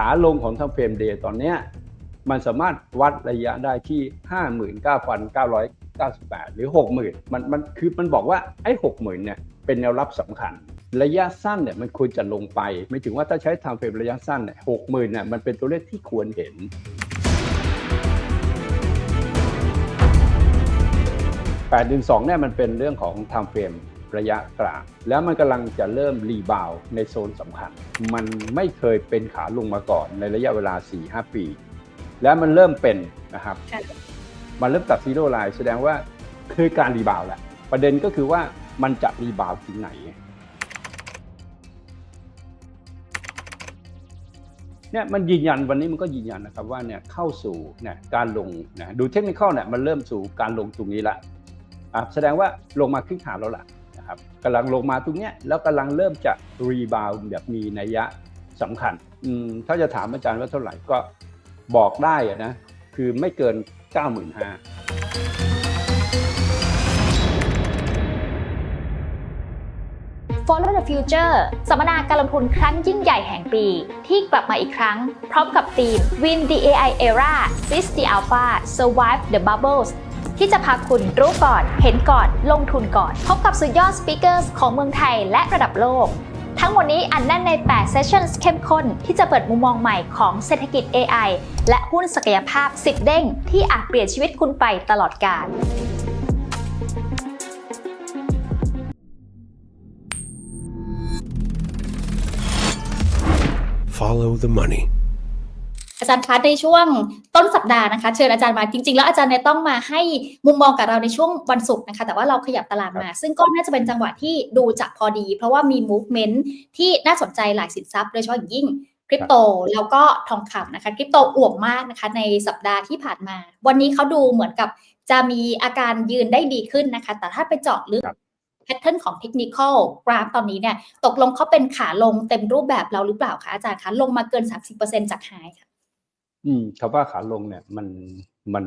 ขาลงของทางเฟรมเดย์ตอนเนี้ยมันสามารถวัดระยะได้ที่ 59,998 หรือ 60,000 มันมันคือมันบอกว่าไอ้ 60,000 เนี่ยเป็นแนวรับสำคัญ ระยะสั้นเนี่ยมันควรจะลงไป ไม่ถึงว่าถ้าใช้ทางเฟรมระยะสั้นเนี่ย60,000เนี่ยมันเป็นตัวเลขที่ควรเห็น812เนี่ยมันเป็นเรื่องของ time frame ระยะกลาง แล้วมันกำลังจะเริ่มรีบาวในโซนสำคัญ มันไม่เคยเป็นขาลงมาก่อนในระยะเวลา 4-5 ปี แล้วมันเริ่มเป็นนะครับค่ะมันเริ่มตัดซีโร่ไลน์แสดงว่าคือการรีบาวแหละประเด็นก็คือว่ามันจะรีบาวถึงไหนเนี่ยมันยืนยันวันนี้มันก็ยืนยันนะครับว่าเนี่ยเข้าสู่เนี่ยการลงนะดูเทคนิคเนี่ยมันเริ่มสู่การลงตรงนี้ละอะแสดงว่าลงมาครึ่งทางแล้วล่ะ นะครับกำลังลงมาตรงเนี้ยแล้วกำลังเริ่มจะรีบาวแบบมีนัยยะสำคัญอืมถ้าจะถามอาจารย์ว่าเท่าไหร่ก็บอกได้อะนะคือไม่เกิน 95,000 Follow the Future สัมมนาการลงทุนครั้งยิ่งใหญ่แห่งปี ที่กลับมาอีกครั้ง พร้อมกับธีม Win the AI Era Seize the Alpha Survive the Bubbles ที่จะพาคุณรู้ก่อน เห็นก่อน ลงทุนก่อน พบกับสุดยอดสปีกเกอร์ของเมืองไทยและระดับโลก ทั้งหมดนี้อันแน่นใน 8 Sessions เข้มข้น ที่จะเปิดมุมมองใหม่ของเศรษฐกิจ AI และหุ้นศักยภาพ 10 เด้ง ที่อาจเปลี่ยนชีวิตคุณไปตลอดกาล Follow the money. อาจารย์คะในช่วงต้นสัปดาห์นะคะเชิญอาจารย์มาจริง ๆ แล้วอาจารย์เนี่ยต้องมาให้มุมมองกับเราในช่วงวันศุกร์นะคะ แต่ว่าเราขยับตลาดมา ซึ่งก็น่าจะเป็นจังหวะที่ดูจะพอดี เพราะว่ามี movement ที่น่าสนใจหลายสินทรัพย์โดยเฉพาะอย่างยิ่งคริปโตแล้วก็ทองคำนะคะคริปโตอ่วมมากนะคะ ในสัปดาห์ที่ผ่านมา วันนี้เขาดูเหมือนกับจะมีอาการยืนได้ดีขึ้นนะคะ แต่ถ้าไปเจาะลึกครับแพทเทิร์นของเทคนิคอลกราฟตอนนี้เนี่ย ตกลงเขาเป็นขาลงเต็มรูปแบบเราหรือเปล่าคะอาจารย์คะลงมาเกิน 30%จากไฮค่ะ อืมคำว่าขาลงเนี่ย มันมัน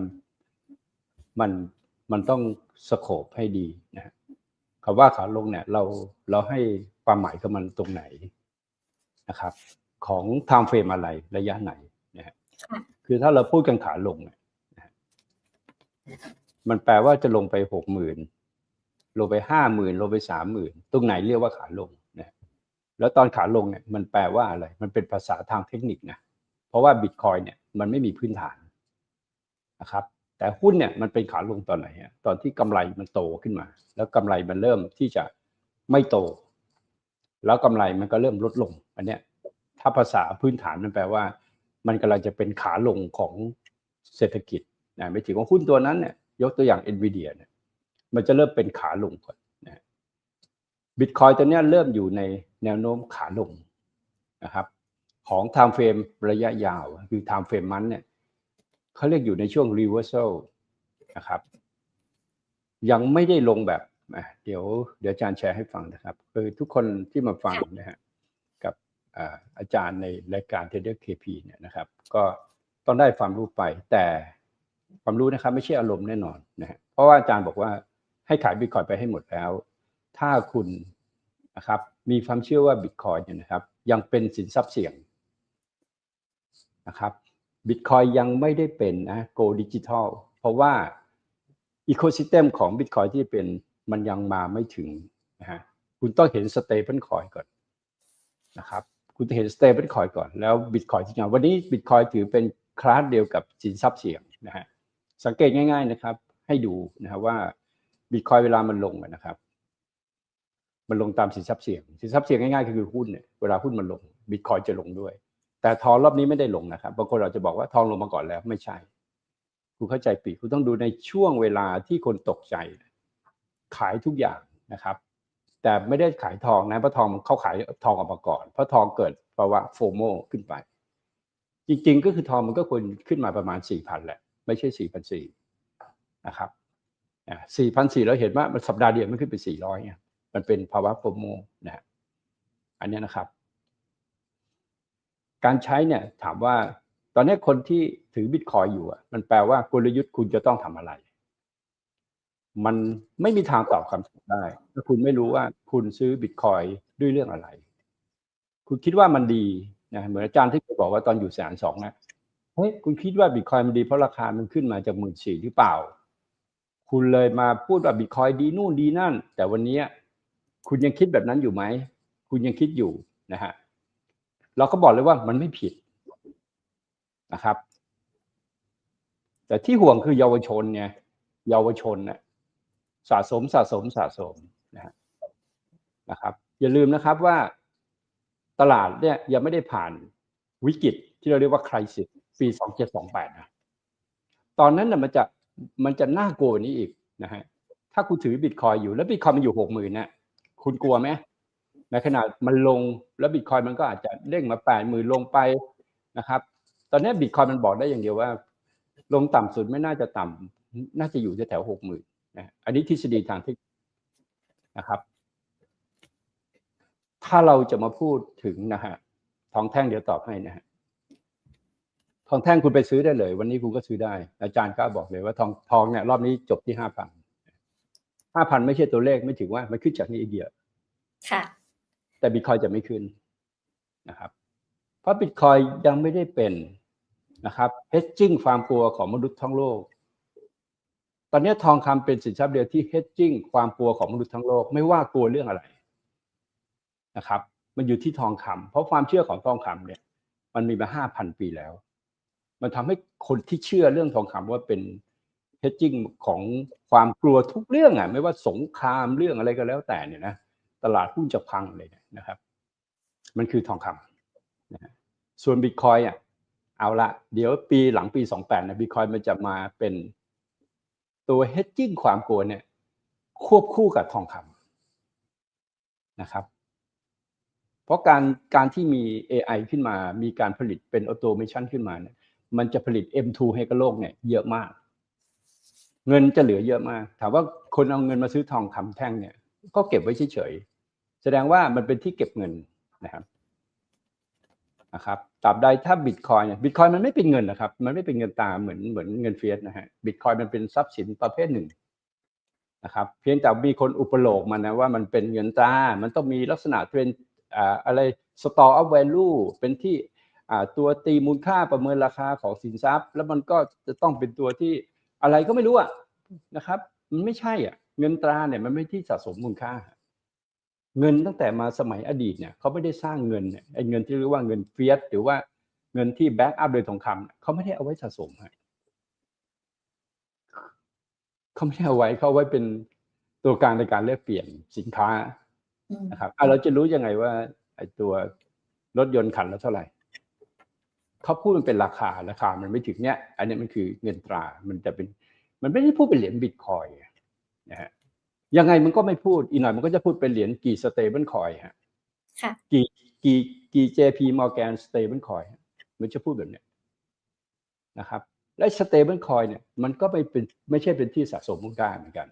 มันมันต้องสโคปให้ดีนะฮะคำว่าขาลงเนี่ย เราเราให้ความหมายกับมันตรงไหนนะครับ ของ time frame อะไรระยะไหนนะฮะค่ะคือถ้าเราพูดกันขาลงเนี่ยนะฮะมันแปลว่าจะลงไปหกหมื่นลงไปห้าหมื่นลงไปสามหมื่นตรงไหนเรียกว่าขาลงนะฮะแล้วตอนขาลงเนี่ย มันแปลว่าอะไร มันเป็นภาษาทางเทคนิคนะ เพราะว่าบิตคอยเนี่ยมันไม่มีพื้นฐานนะครับ แต่หุ้นเนี่ยมันเป็นขาลงตอนไหนฮะตอนที่กำไรมันโตขึ้นมา แล้วกำไรมันเริ่มที่จะไม่โต แล้วกำไรมันก็เริ่มลดลง อันเนี้ยถ้าภาษาพื้นฐานมันแปลว่า มันกำลังจะเป็นขาลงของเศรษฐกิจนะไม่ถึงว่าหุ้นตัวนั้นเนี่ยยกตัวอย่าง NVIDIA เนี่ยมันจะเริ่มเป็นขาลงก่อนนะบิตคอยตัวเนี้ยเริ่มอยู่ในแนวโน้มขาลงนะครับ ของ time frame ระยะยาว คือ time frame มันเนี่ยเขาเรียกอยู่ในช่วง reversal นะครับ ยังไม่ได้ลงแบบเดี๋ยวเดี๋ยวอาจารย์แชร์ให้ฟังนะครับ คือทุกคนที่มาฟังนะฮะกับอาจารย์ในรายการ Trader KP เนี่ยนะครับ ก็ต้องได้ความรู้ไป แต่ความรู้นะครับ ไม่ใช่อารมณ์แน่นอนนะฮะเพราะว่าอาจารย์บอกว่าให้ขายบิตคอยไปให้หมดแล้ว ถ้าคุณนะครับมีความเชื่อว่าบิตคอยเนี่ยนะครับ ยังเป็นสินทรัพย์เสี่ยง นะครับบิตคอยยังไม่ได้เป็นนะโกดิจิทัลเพราะว่าอีโคซิสเต็มของบิตคอยที่เป็นมันยังมาไม่ถึงนะฮะคุณต้องเห็นสเตเ b ิลคอยก่อนนะครับคุณต้องเห็นสเตเ b ิลคอยก่อนแล้วบิตคอยที่งวันนี้บิตคอยถือเป็นคลาสเดียวกับสินทรัพย์เสี่ยงนะฮะสังเกตง่าย ๆนะครับ ให้ดูนะครับว่าบิตคอยเวลามันลงนะครับ มันลงตามสินทรัพย์เสี่ยงสินทรัพย์เสี่ยงง่ายๆก็คือหุ้นเนี่ยเวลาหุ้นมันลงบิตคอยจะลงด้วย แต่ทองรอบนี้ไม่ได้ลงนะครับบางคนเราจะบอกว่าทองลงมาก่อนแล้วไม่ใช่คุณเข้าใจปีกคุณต้องดูในช่วงเวลาที่คนตกใจ ขายทุกอย่างนะครับ แต่ไม่ได้ขายทองนะเพราะทองมันเข้าขายทองออกมาก่อน เพราะทองเกิดภาวะโฟโมขึ้นไป จริงๆ ก็คือทองมันก็ควรขึ้นมาประมาณสี่พันแหละ ไม่ใช่สี่พันสี่นะครับสี่พันสี่เราเห็นว่ามันสัปดาห์เดียวมันขึ้นไปสี่ร้อยมันเป็นภาวะโฟโมนะฮะอันนี้นะครับ การใช้เนี่ยถามว่าตอนนี้คนที่ถือบิตคอยอยู่อะมันแปลว่ากลยุทธ์คุณจะต้องทำอะไร มันไม่มีทางตอบคำถามได้ถ้าคุณไม่รู้ว่าคุณซื้อบิตคอยด้วยเรื่องอะไร คุณคิดว่ามันดีนะเหมือนอาจารย์ที่เคยบอกว่าตอนอยู่แสนสองนะเฮ้ยคุณคิดว่าบิตคอยมันดีเพราะราคามันขึ้นมาจากหมื่นสี่หรือเปล่า คุณเลยมาพูดว่าบิตคอยดีนู่นดีนั่น แต่วันนี้คุณยังคิดแบบนั้นอยู่ไหม คุณยังคิดอยู่นะฮะ เราก็บอกเลยว่ามันไม่ผิดนะครับ แต่ที่ห่วงคือเยาวชนไงเยาวชนนะสะสมสะสมสะสมนะฮะนะครับ อย่าลืมนะครับว่าตลาดเนี่ยยังไม่ได้ผ่านวิกฤตที่เราเรียกว่าคริสิสปี 2728 นะ ตอนนั้นน่ะมันจะมันจะน่ากลัวนี้อีกนะฮะ ถ้าคุณถือบิตคอยอยู่แล้วบิตคอยมันอยู่หกหมื่นเนี่ยคุณกลัวไหม ในขณะมันลงแล้วบิตคอยมันก็อาจจะเด้งมาแปดหมื่นลงไปนะครับ ตอนนี้บิตคอยมันบอกได้อย่างเดียวว่า ลงต่ำสุดไม่น่าจะต่ำน่าจะอยู่แถวหกหมื่นนะอันนี้ทฤษฎีทางเทคนิคนะครับ ถ้าเราจะมาพูดถึงนะฮะทองแท่งเดี๋ยวตอบให้นะฮะทองแท่งคุณไปซื้อได้เลย วันนี้คุณก็ซื้อได้ อาจารย์ก็บอกเลยว่าทองทองเนี่ยรอบนี้จบที่ห้าพันห้าพันไม่ใช่ตัวเลขไม่ถึงว่ามันขึ้นจากนี้อีกเยอะค่ะ แต่บิตคอยจะไม่ขึ้นนะครับ เพราะบิตคอยยังไม่ได้เป็นนะครับ hedging ความกลัวของมนุษย์ทั้งโลก ตอนนี้ทองคำเป็นสินทรัพย์เดียวที่ hedging ความกลัวของมนุษย์ทั้งโลก ไม่ว่ากลัวเรื่องอะไรนะครับ มันอยู่ที่ทองคำเพราะความเชื่อของทองคำเนี่ย มันมีมาห้าพันปีแล้ว มันทำให้คนที่เชื่อเรื่องทองคำว่าเป็น hedging ของความกลัวทุกเรื่องอะ ไม่ว่าสงครามเรื่องอะไรก็แล้วแต่เนี่ยนะ ตลาดหุ้นจะพังเลยนะครับ มันคือทองคำนะส่วนบิตคอยอะเอาละเดี๋ยวปีหลังปี 28นะบิตคอยมันจะมาเป็นตัว hedging ความกลัวเนี่ย ควบคู่กับทองคำนะครับ เพราะการการที่มี AI ขึ้นมา มีการผลิตเป็นออโตเมชันขึ้นมาเนี่ยมันจะผลิต M2 ให้กับโลกเนี่ยเยอะมาก เงินจะเหลือเยอะมาก ถามว่าคนเอาเงินมาซื้อทองคำแท่งเนี่ย ก็เก็บไว้เฉย แสดงว่ามันเป็นที่เก็บเงินนะครับนะครับตราบใดถ้าบิตคอยเนี่ยบิตคอยมันไม่เป็นเงินนะครับ มันไม่เป็นเงินตาเหมือนเหมือนเงินเฟียสนะฮะบิตคอยมันเป็นทรัพย์สินประเภทหนึ่งนะครับ เพียงแต่มีคนอุปโลกมันนะว่ามันเป็นเงินตรามันต้องมีลักษณะเป็นอ่าอะไร store of value เป็นที่อ่าตัวตีมูลค่าประเมินราคาของสินทรัพย์ แล้วมันก็จะต้องเป็นตัวที่อะไรก็ไม่รู้อะนะครับ มันไม่ใช่อะ เงินตราเนี่ยมันไม่ที่สะสมมูลค่า เงินตั้งแต่มาสมัยอดีตเนี่ยเขาไม่ได้สร้างเงินเนี่ยไอ้เงินที่เรียกว่าเงินเฟียสหรือว่าเงินที่แบ็กอัพโดยทองคำเนี่ยเขาไม่ได้เอาไว้สะสมฮะเขาไม่ได้เอาไว้เขาเอาไว้เป็นตัวกลางในการแลกเปลี่ยนสินค้าอืมนะครับอะเราจะรู้ยังไงว่าไอ้ตัวรถยนต์คันละเท่าไหร่เขาพูดมันเป็นราคาราคามันไม่ถึงเนี้ยอันนี้มันคือเงินตรา มันจะเป็น มันไม่ได้พูดเป็นเหรียญบิตคอยน์นะฮะ ยังไงมันก็ไม่พูดอีกหน่อยมันก็จะพูดเป็นเหรียญกี่สเตเบิลคอยฮะค่ะกี่กี่กี่ JP Morgan stable coin มันจะพูดแบบเนี้ยนะครับและ stable coin เนี่ยมันก็ไม่เป็นไม่ใช่เป็นที่สะสมมูลค่าเหมือนกัน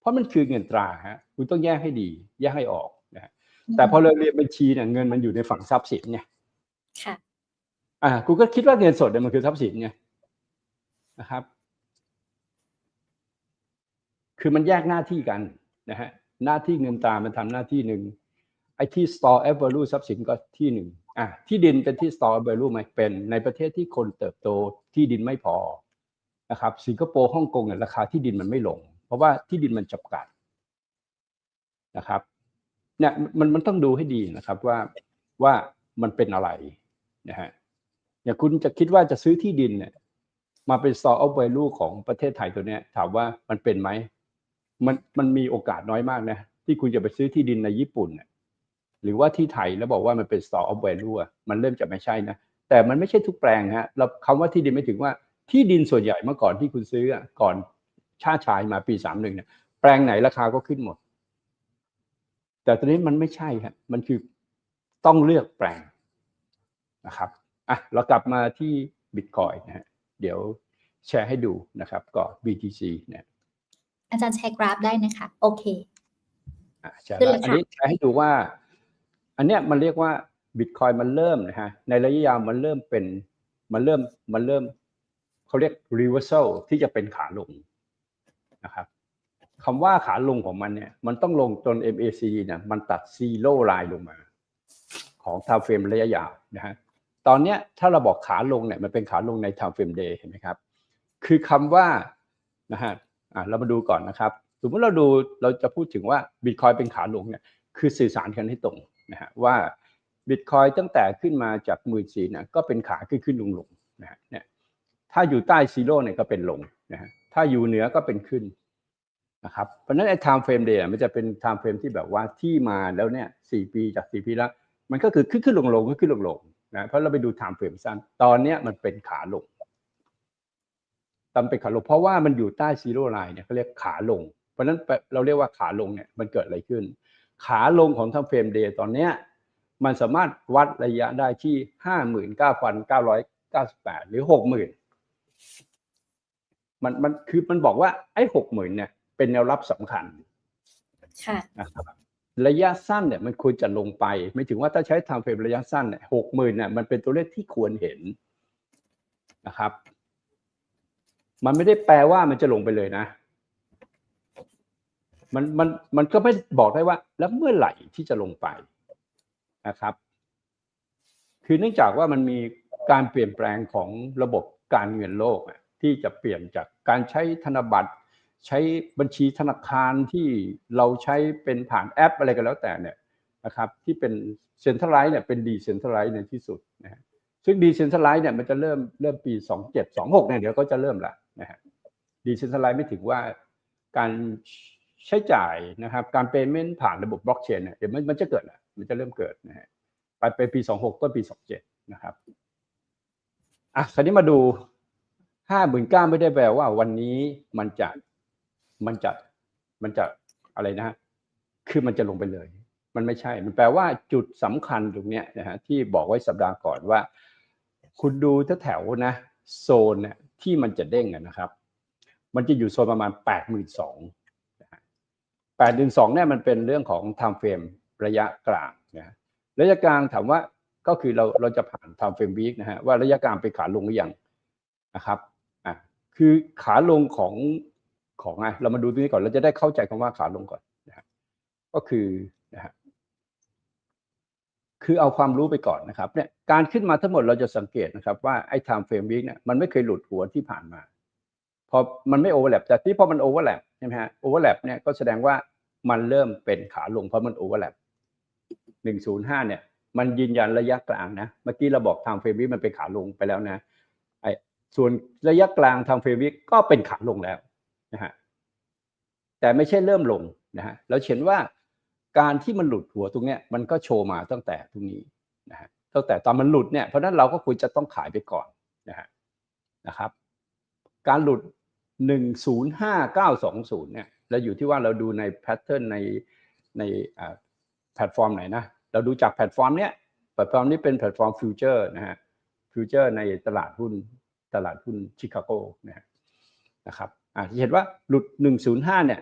เพราะมันคือเงินตราฮะคุณต้องแยกให้ดี แยกให้ออกนะฮะแต่พอเราเรียนบัญชีเนี่ยเงินมันอยู่ในฝั่งทรัพย์สินไงค่ะอ่าคุณก็คิดว่าเงินสดเนี่ยมันคือทรัพย์สินไงนะครับ คือมันแยกหน้าที่กันนะฮะหน้าที่เงินตรามันทำหน้าที่หนึ่งไอ้ที่ store of value ทรัพย์สินก็ที่หนึ่งอะที่ดินเป็นที่ store of value ไหมเป็นในประเทศที่คนเติบโตที่ดินไม่พอนะครับสิงคโปร์ฮ่องกงเนี่ยราคาที่ดินมันไม่ลง เพราะว่าที่ดินมันจำกัดนะครับเนี่ยมันมันต้องดูให้ดีนะครับว่าว่ามันเป็นอะไรนะฮะอย่างคุณจะคิดว่าจะซื้อที่ดินเนี่ยมาเป็น store of value ของประเทศไทยตัวเนี้ยถามว่ามันเป็นไหม มันมันมีโอกาสน้อยมากนะที่คุณจะไปซื้อที่ดินในญี่ปุ่นหรือว่าที่ไทยแล้วบอกว่ามันเป็น store of value มันเริ่มจะไม่ใช่นะแต่มันไม่ใช่ทุกแปลงฮะเราคำว่าที่ดินไม่ถึงว่าที่ดินส่วนใหญ่เมื่อก่อนที่คุณซื้อก่อนชาติชายมาปีสามหนึ่งเนี่ยแปลงไหนราคาก็ขึ้นหมด แต่ตอนนี้มันไม่ใช่ฮะมันคือต้องเลือกแปลงนะครับอะเรากลับมาที่บิตคอยนะฮะเดี๋ยวแชร์ให้ดูนะครับก็ BTC เนี่ย อาจารย์แชร์กราฟได้นะคะ โอเคอะใช่ขึ้นแล้วเลยอันค่ะนี้ใช้ให้ดูว่า อันเนี้ยมันเรียกว่าบิตคอยมันเริ่มนะฮะในระยะยาวมันเริ่มเป็นมันเริ่มมันเริ่มเขาเรียก reversal ที่จะเป็นขาลงนะครับคำว่าขาลงของมันเนี่ย มันต้องลงจน MAC เนี่ยมันตัด zero line ลงมา ของทาเฟรมระยะยาวนะฮะตอนเนี้ยถ้าเราบอกขาลงเนี่ยมันเป็นขาลงใน time frame day เห็นไหมครับ คือคำว่านะฮะ อะเรามาดูก่อนนะครับ สมมติเราดูเราจะพูดถึงว่าบิตคอยเป็นขาลงเนี่ยคือสื่อสารกันให้ตรงนะฮะว่าบิตคอยตั้งแต่ขึ้นมาจากหมื่นสี่นี่ยก็เป็นขาขึ้นขึ้นลงลงนะฮะเนี่ยถ้าอยู่ใต้ซีโร่เนี่ยก็เป็นลงนะฮะถ้าอยู่เหนือก็เป็นขึ้นนะครับเพราะฉะนั้นไอ้ time frame day อะมันจะเป็น time frame ที่แบบว่าที่มาแล้วเนี่ยสี่ปีจากสี่ปีแล้ว มันก็คือขึ้นขึ้นลงลงขึ้นขึ้นลงลงนะเพราะเราไปดู time frame สั้นตอนเนี้ยมันเป็นขาลง ตามเป็นขาลงเพราะว่ามันอยู่ใต้ซีโร่ไลน์เนี่ยเขาเรียกขาลง เพราะฉะนั้นเราเรียกว่าขาลงเนี่ยมันเกิดอะไรขึ้น ขาลงของทางเฟรมเดย์ตอนเนี้ยมันสามารถวัดระยะได้ที่ห้าหมื่นเก้าพันเก้าร้อยเก้าสิบแปดหรือหกหมื่นมันมันคือมันบอกว่าไอ้หกหมื่นเนี่ยเป็นแนวรับสำคัญค่ะนะครับระยะสั้นเนี่ยมันควรจะลงไป ไม่ถึงว่าถ้าใช้ทำเฟรมระยะสั้นเนี่ยหกหมื่นเนี่ยมันเป็นตัวเลขที่ควรเห็นนะครับ มันไม่ได้แปลว่ามันจะลงไปเลยนะ มันมันมันก็ไม่บอกได้ว่า แล้วเมื่อไหร่ที่จะลงไปนะครับ คือเนื่องจากว่ามันมีการเปลี่ยนแปลงของระบบการเงินโลกที่จะเปลี่ยนจากการใช้ธนบัตร ใช้บัญชีธนาคารที่เราใช้เป็นผ่านแอปอะไรก็แล้วแต่เนี่ยนะครับ ที่เป็นเซ็นทรัลไลซ์เนี่ยเป็นดีเซ็นทรัลไลซ์ในที่สุดนะฮะซึ่งดีเซ็นทรัลไลซ์เนี่ยมันจะเริ่มเริ่มปี 27 26เนี่ยเดี๋ยวก็จะเริ่มละ นะฮะดีเซนทรัลไลซ์ไม่ถึงว่าการใช้จ่ายนะครับ การเปย์เมนต์ผ่านระบบบล็อกเชนเนี่ยเดี๋ยวมันมันจะเกิดมันจะเริ่มเกิดนะฮะไปไปปี 26ต้นปี 27 นะครับอะคราวนี้มาดูห้าหมื่นเก้าไม่ได้แปลว่าวันนี้มันจะมันจะมันจะอะไรนะ คือมันจะลงไปเลย มันไม่ใช่ มันแปลว่าจุดสำคัญตรงเนี้ยนะฮะที่บอกไว้สัปดาห์ก่อนว่า คุณดูแถวๆนะ โซนเนี่ย ที่มันจะเด้งนะครับ มันจะอยู่โซนประมาณแปดหมื่นสองแปดหมื่นสองเนี่ยมันเป็นเรื่องของ time frame ระยะกลางนะระยะกลางถามว่าก็คือเราเราจะผ่าน time frame week นะฮะว่าระยะกลางเป็นขาลงหรือยังนะครับอะคือขาลงของของไงเรามาดูตรงนี้ก่อนเราจะได้เข้าใจคำว่าขาลงก่อนนะก็คือ คือเอาความรู้ไปก่อนนะครับเนี่ยการขึ้นมาทั้งหมดเราจะสังเกตนะครับว่าไอ้ time frame week เนี่ยมันไม่เคยหลุดหัวที่ผ่านมาพอมันไม่โอเวอร์แลปแต่ที่พอมันโอเวอร์แลปใช่ไหมฮะโอเวอร์แลปเนี่ยก็แสดงว่ามันเริ่มเป็นขาลงเพราะมันโอเวอร์แลปหนึ่งศูนย์ห้าเนี่ยมันยืนยันระยะกลางนะเมื่อกี้เราบอก time frame week มันเป็นขาลงไปแล้วนะไอ้ส่วนระยะกลางทางเฟรวิกก็เป็นขาลงแล้วนะฮะแต่ไม่ใช่เริ่มลงนะฮะเราเห็นว่า การที่มันหลุดหัวตรงเนี้ยมันก็โชว์มาตั้งแต่ตรงนี้นะฮะตั้งแต่ตอนมันหลุดเนี่ยเพราะนั้นเราก็ควรจะต้องขายไปก่อนนะฮะนะครับ การหลุด 105920เนี่ยเราอยู่ที่ว่าเราดูในแพทเทิร์นในในอ่าแพลตฟอร์มไหนนะ เราดูจากแพลตฟอร์มเนี้ยแพลตฟอร์มนี้เป็นแพลตฟอร์มฟิวเจอร์นะฮะฟิวเจอร์ในตลาดหุ้นตลาดหุ้นชิคาโกนะฮะนะครับอ่าเห็นว่าหลุด 105เนี่ย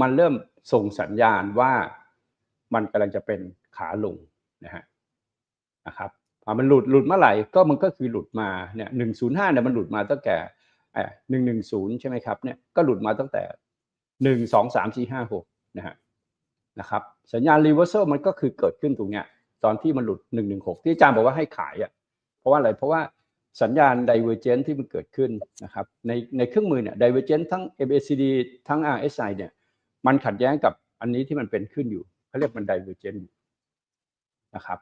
มันเริ่มส่งสัญญาณว่า มันกำลังจะเป็นขาลงนะฮะนะครับพอมันหลุดหลุดเมื่อไหร่ก็มันก็คือหลุดมาเนี่ย105เนี่ยมันหลุดมาตั้งแต่เอ่อ110ใช่ไหมครับเนี่ยก็หลุดมาตั้งแต่1 2 3 4 5 6นะฮะนะครับสัญญาณ reversal มันก็คือเกิดขึ้นตรงเนี้ยตอนที่มันหลุด116ที่อาจารย์บอกว่าให้ขายอะเพราะว่าอะไรเพราะว่าสัญญาณ divergent ที่มันเกิดขึ้นนะครับในในเครื่องมือเนี่ย divergent ทั้ง MACD ทั้ง RSI เนี่ยมันขัดแย้งกับอันนี้ที่มันเป็นขึ้นอยู่ เขาเรียกมัน divergent อยู่นะครับ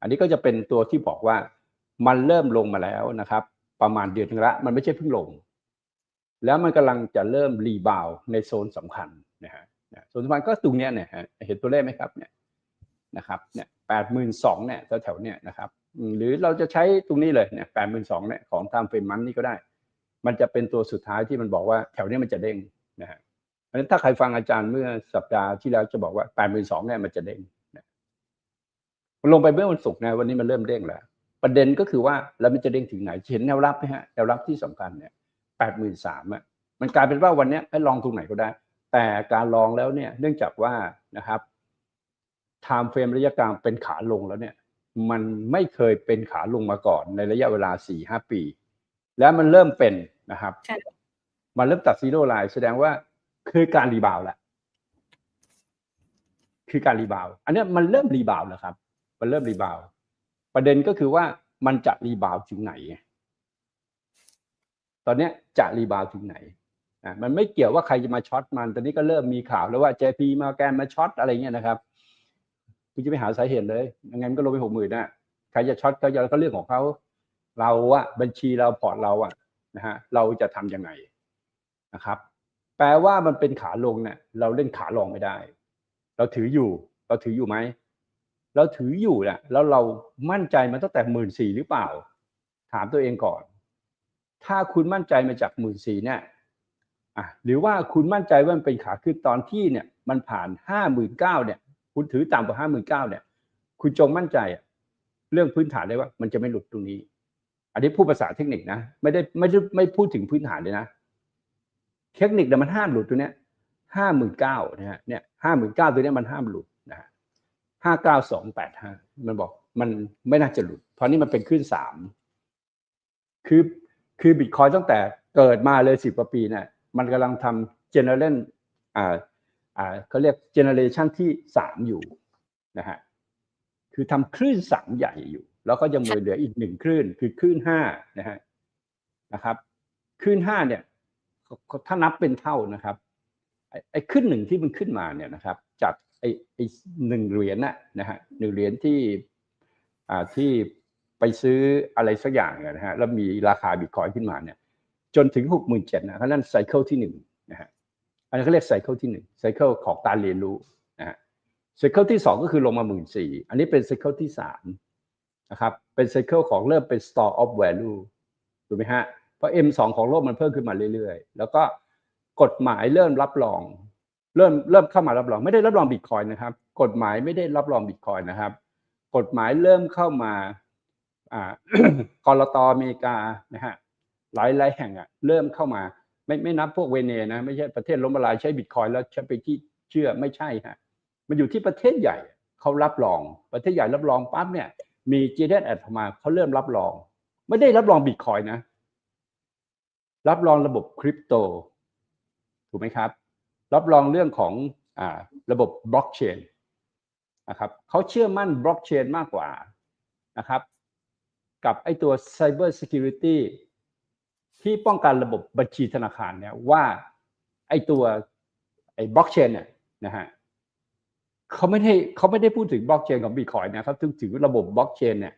อันนี้ก็จะเป็นตัวที่บอกว่ามันเริ่มลงมาแล้วนะครับ ประมาณเดือนนึงละมันไม่ใช่เพิ่งลง แล้วมันกำลังจะเริ่มรีบาวในโซนสำคัญนะฮะโซนสำคัญก็ตรงเนี้ยเนี่ยฮะเห็นตัวเลขไหมครับเนี่ยนะครับเนี่ยแปดหมื่นสองเนี่ยแถวๆเนี่ยนะครับ หรือเราจะใช้ตรงนี้เลยเนี่ยแปดหมื่นสองเนี่ยของตามเฟรมมันนี่ก็ได้ มันจะเป็นตัวสุดท้ายที่มันบอกว่าแถวเนี้ยมันจะเด้งนะฮะ เพราะฉะนั้นถ้าใครฟังอาจารย์เมื่อสัปดาห์ที่แล้วจะบอกว่าแปดหมื่นสองเนี่ยมันจะเด้งนะมันลงไปเมื่อวันศุกร์นะวันนี้มันเริ่มเด้งแล้ว ประเด็นก็คือว่าแล้วมันจะเด้งถึงไหนเห็นแนวรับไหมฮะแนวรับที่สำคัญเนี่ยแปดหมื่นสามอะมันกลายเป็นว่าวันเนี้ยให้ลองตรงไหนก็ได้ แต่การลองแล้วเนี่ยเนื่องจากว่านะครับไทม์เฟรมระยะกลางเป็นขาลงแล้วเนี่ยมันไม่เคยเป็นขาลงมาก่อนในระยะเวลาสี่ห้าปี แล้วมันเริ่มเป็นนะครับค่ะมันเริ่มตัดซีโร่ไลน์แสดงว่า คือการรีบาวแหละคือการรีบาวอันนี้มันเริ่มรีบาวแล้วครับ มันเริ่มรีบาวประเด็นก็คือว่ามันจะรีบาวถึงไหน ตอนนี้จะรีบาวถึงไหนอะมันไม่เกี่ยวว่าใครจะมาช็อตมัน ตอนนี้ก็เริ่มมีข่าวแล้วว่า JP มาแกนมาช็อตอะไรเงี้ยนะครับคุณจะไปหาสาเหตุเลยยังไงมันก็ลงไปหกหมื่นนะใครจะช็อตก็จะก็เรื่องของเขาเราอะบัญชีเราพอร์ตเราอะนะฮะเราจะทำยังไงนะครับ แปลว่ามันเป็นขาลงเนี่ยเราเล่นขาลงไม่ได้ เราถืออยู่ เราถืออยู่ไหมเราถืออยู่เนี่ยแล้วเรามั่นใจมันตั้งแต่หมื่นสี่หรือเปล่า ถามตัวเองก่อน ถ้าคุณมั่นใจมาจากหมื่นสี่เนี่ยอะหรือว่าคุณมั่นใจว่ามันเป็นขาขึ้นตอนที่เนี่ยมันผ่านห้าหมื่นเก้าเนี่ย คุณถือต่ำกว่าห้าหมื่นเก้าเนี่ย คุณจงมั่นใจเรื่องพื้นฐานเลยว่า มันจะไม่หลุดตรงนี้ อันนี้พูดภาษาเทคนิคนะ ไม่ได้ไม่ได้ไม่พูดถึงพื้นฐานเลยนะ เทคนิคเนี่ยมันห้ามหลุดตัวเนี้ยห้าหมื่นเก้านะฮะเนี่ยห้าหมื่นเก้าตัวเนี้ยมันห้ามหลุดนะฮะห้าเก้าสองแปดห้ามันบอกมันไม่น่าจะหลุด เพราะนี่มันเป็นขึ้นสามคือคือบิตคอยตั้งแต่เกิดมาเลยสิบกว่าปีเนี่ยมันกำลังทำเจเนเรนอ่าอ่าเขาเรียกเจเนเรชันที่สามอยู่นะฮะคือทำคลื่นสามใหญ่อยู่ แล้วก็ยังมีเหลืออีกหนึ่งคลื่นคือคลื่นห้านะฮะนะครับคลื่นห้าเนี่ย ถ้านับเป็นเท่านะครับไอ้ขึ้นหนึ่งที่มันขึ้นมาเนี่ยนะครับ จากไอ้ไอ้หนึ่งเหรียญน่ะนะฮะหนึ่งเหรียญที่อ่าที่ไปซื้ออะไรสักอย่างเนี่ยนะฮะแล้วมีราคาบิตคอยน์ขึ้นมาเนี่ย จนถึงหกหมื่นเจ็ดนะเขานั่นไซเคิลที่หนึ่งนะฮะอันนี้เขาเรียกไซเคิลที่หนึ่งไซเคิลของการเรียนรู้นะฮะไซเคิลที่สองก็คือลงมาหมื่นสี่อันนี้เป็นไซเคิลที่สามนะครับเป็นไซเคิลของเริ่มเป็น store of value ถูกไหมฮะ เพราะ M2 ของโลกมันเพิ่มขึ้นมาเรื่อยๆ แล้วก็กฎหมายเริ่มรับรอง เริ่มเริ่มเข้ามารับรอง ไม่ได้รับรองบิตคอยนะครับ กฎหมายไม่ได้รับรองบิตคอยนะครับ กฎหมายเริ่มเข้ามาอ่ากรตอเมริกานะฮะหลายหลายแห่งอะเริ่มเข้ามา ไม่ไม่นับพวกเวเนนะไม่ใช่ประเทศล้มละลายใช้บิตคอยแล้วใช้ไปที่เชื่อไม่ใช่ฮะมันอยู่ที่ประเทศใหญ่เขารับรองประเทศใหญ่รับรองปั๊บเนี่ยมีจีเดนแอดมาเขาเริ่มรับรอง ไม่ได้รับรองบิตคอยนะ รับรองระบบคริปโตถูกไหมครับ รับรองเรื่องของอระบบบล็อกเชนนะครับเขาเชื่อมั่นบล็อกเชนมากกว่านะครับ กับไอตัว Cyber Security ที่ป้องกันระบบบัญชีธนาคารเนี่ยว่าไอตัวไอบล็อกเชนเนี่ยนะฮะเขาไม่ได้เขาไม่ได้พูดถึงบล็อกเชนของบิตคอยนะครับถึงถึงระบบบล็อกเชนเนี่ย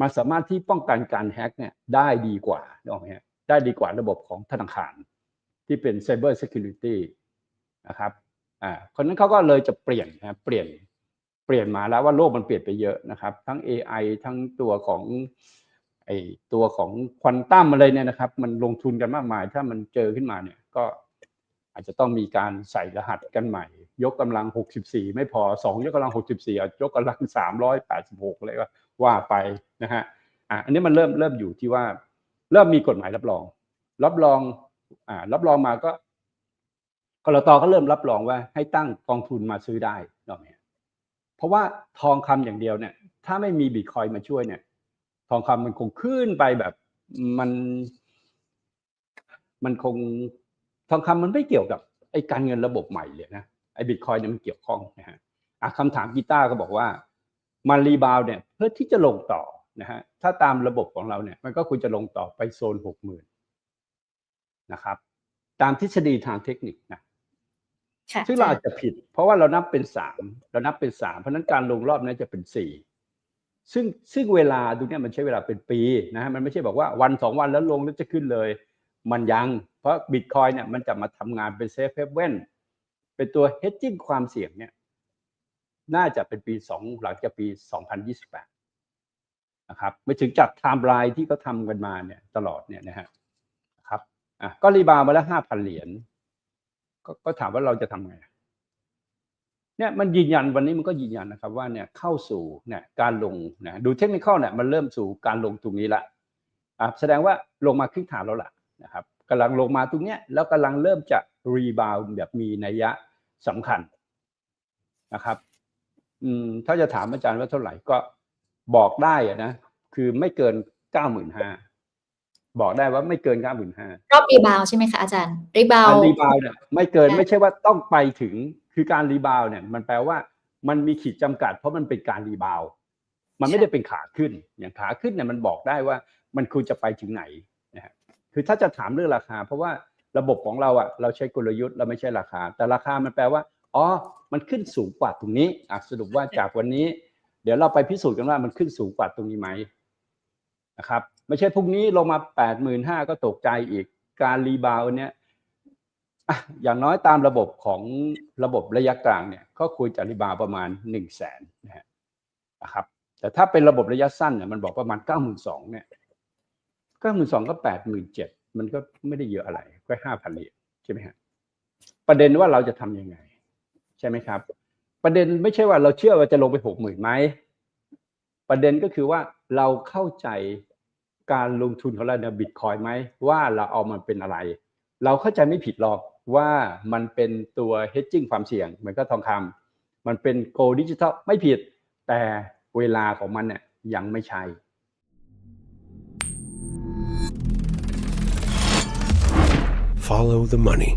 มันสามารถที่ป้องกันการแฮ็กเนี่ยได้ดีกว่าถูกไหมฮะ ได้ดีกว่าระบบของธนาคาร ที่เป็น Cyber Security นะครับอ่าคนนั้นเขาก็เลยจะเปลี่ยนนะเปลี่ยนเปลี่ยนมาแล้วว่าโลกมันเปลี่ยนไปเยอะนะครับ ทั้ง AI ทั้งตัวของไอตัวของควอนตัมอะไรเนี่ยนะครับ มันลงทุนกันมากมาย ถ้ามันเจอขึ้นมาเนี่ยก็อาจจะต้องมีการใส่รหัสกันใหม่ ยกกำลัง 64 ไม่พอ 2 ยกกำลัง 64เอายกกำลัง 386อะไรก็ว่าไปนะฮะอะอันนี้มันเริ่มเริ่มอยู่ที่ว่า เริ่มมีกฎหมายรับรอง รับรองอ่ารับรองมาก็กรตก็เริ่มรับรองว่าให้ตั้งกองทุนมาซื้อได้นอกเนี่ยเพราะว่าทองคำอย่างเดียวเนี่ย ถ้าไม่มีบิตคอยมาช่วยเนี่ย ทองคำมันคงขึ้นไปแบบมัน มันคงทองคำมันไม่เกี่ยวกับไอ้การเงินระบบใหม่เลยนะไอ้บิตคอยเนี่ยมันเกี่ยวข้องนะฮะคำถามกีตาร์ก็บอกว่ามันรีบาวด์เนี่ย เพื่อที่จะลงต่อ นะฮะถ้าตามระบบของเราเนี่ยมันก็ควรจะลงต่อไปโซนหกหมื่นนะครับ ตามทฤษฎีทางเทคนิคนะค่ะซึ่งเราอาจจะผิด เพราะว่าเรานับเป็นสามเรานับเป็นสามเพราะฉะนั้นการลงรอบนั้นจะเป็นสี่ซึ่งซึ่งเวลาตรงเนี้ยมันใช้เวลาเป็นปีนะฮะมันไม่ใช่บอกว่าวันสองวันแล้วลงแล้วจะขึ้นเลย มันยัง เพราะบิตคอยเนี่ยมันจะมาทำงานเป็นเซฟเฮเว่นเป็นตัว hedging ความเสี่ยงเนี่ย น่าจะเป็นปีสองหลังจากปี2028น นะครับไม่ถึงจากไทม์ไลน์ที่เขาทำกันมาเนี่ยตลอดเนี่ยนะฮะครับอะก็รีบาวมาแล้วห้าพันเหรียญก็ก็ถามว่าเราจะทำไงเนี่ยมันยืนยันวันนี้มันก็ยืนยันนะครับว่าเนี่ยเข้าสู่เนี่ยการลงนะดูเทคนิคเนี่ยมันเริ่มสู่การลงตรงนี้ละอะแสดงว่าลงมาครึ่งทางแล้วล่ะนะครับกำลังลงมาตรงเนี้ยแล้วกำลังเริ่มจะรีบาวแบบมีนัยยะสำคัญนะครับอืมถ้าจะถามอาจารย์ว่าเท่าไหร่ก็ บอกได้อะนะคือไม่เกินเก้าหมื่นห้าบอกได้ว่าไม่เกินเก้าหมื่นห้ารอบรีบาวด์ใช่ไหมคะอาจารย์รีบาวการด์รีบาวเนี่ยไม่เกินได้ไม่ใช่ว่าต้องไปถึงคือการรีบาวเนี่ย มันแปลว่ามันมีขีดจำกัด เพราะมันเป็นการรีบาวมันไม่ได้เป็นขาขึ้น อย่างขาขึ้นเนี่ยมันบอกได้ว่ามันควรจะไปถึงไหนนะฮะคือถ้าจะถามเรื่องราคา เพราะว่าระบบของเราอะเราใช้กลยุทธ์เราไม่ใช่ราคา แต่ราคามันแปลว่าอ๋อมันขึ้นสูงกว่าตรงนี้อะสรุปว่าจากวันนี้ เดี๋ยวเราไปพิสูจน์กันว่ามันขึ้นสูงกว่าตรงนี้ไหมนะครับ ไม่ใช่พรุ่งนี้ลงมาแปดหมื่นห้าก็ตกใจอีกการรีบาวเนี่ยอะอย่างน้อยตามระบบของระบบระยะกลางเนี่ยก็ควรจะรีบาวประมาณหนึ่งแสนนะครับ แต่ถ้าเป็นระบบระยะสั้นเนี่ยมันบอกประมาณเก้าหมื่นสองเนี่ยเก้าหมื่นสองก็แปดหมื่นเจ็ดมันก็ไม่ได้เยอะอะไรก็ห้าพันเหรียญใช่ไหมฮะประเด็นว่าเราจะทำยังไง ใช่ไหมครับ ประเด็นไม่ใช่ว่าเราเชื่อว่าจะลงไปหกหมื่นไหมประเด็นก็คือว่าเราเข้าใจการลงทุนของเราในบิตคอยไหมว่าเราเอามันเป็นอะไร เราเข้าใจไม่ผิดหรอกว่ามันเป็นตัว hedging ความเสี่ยงเหมือนก็ทองคำมันเป็นโกลดิจิทัลไม่ผิด แต่เวลาของมันเนี่ยยังไม่ใช่ Follow the money.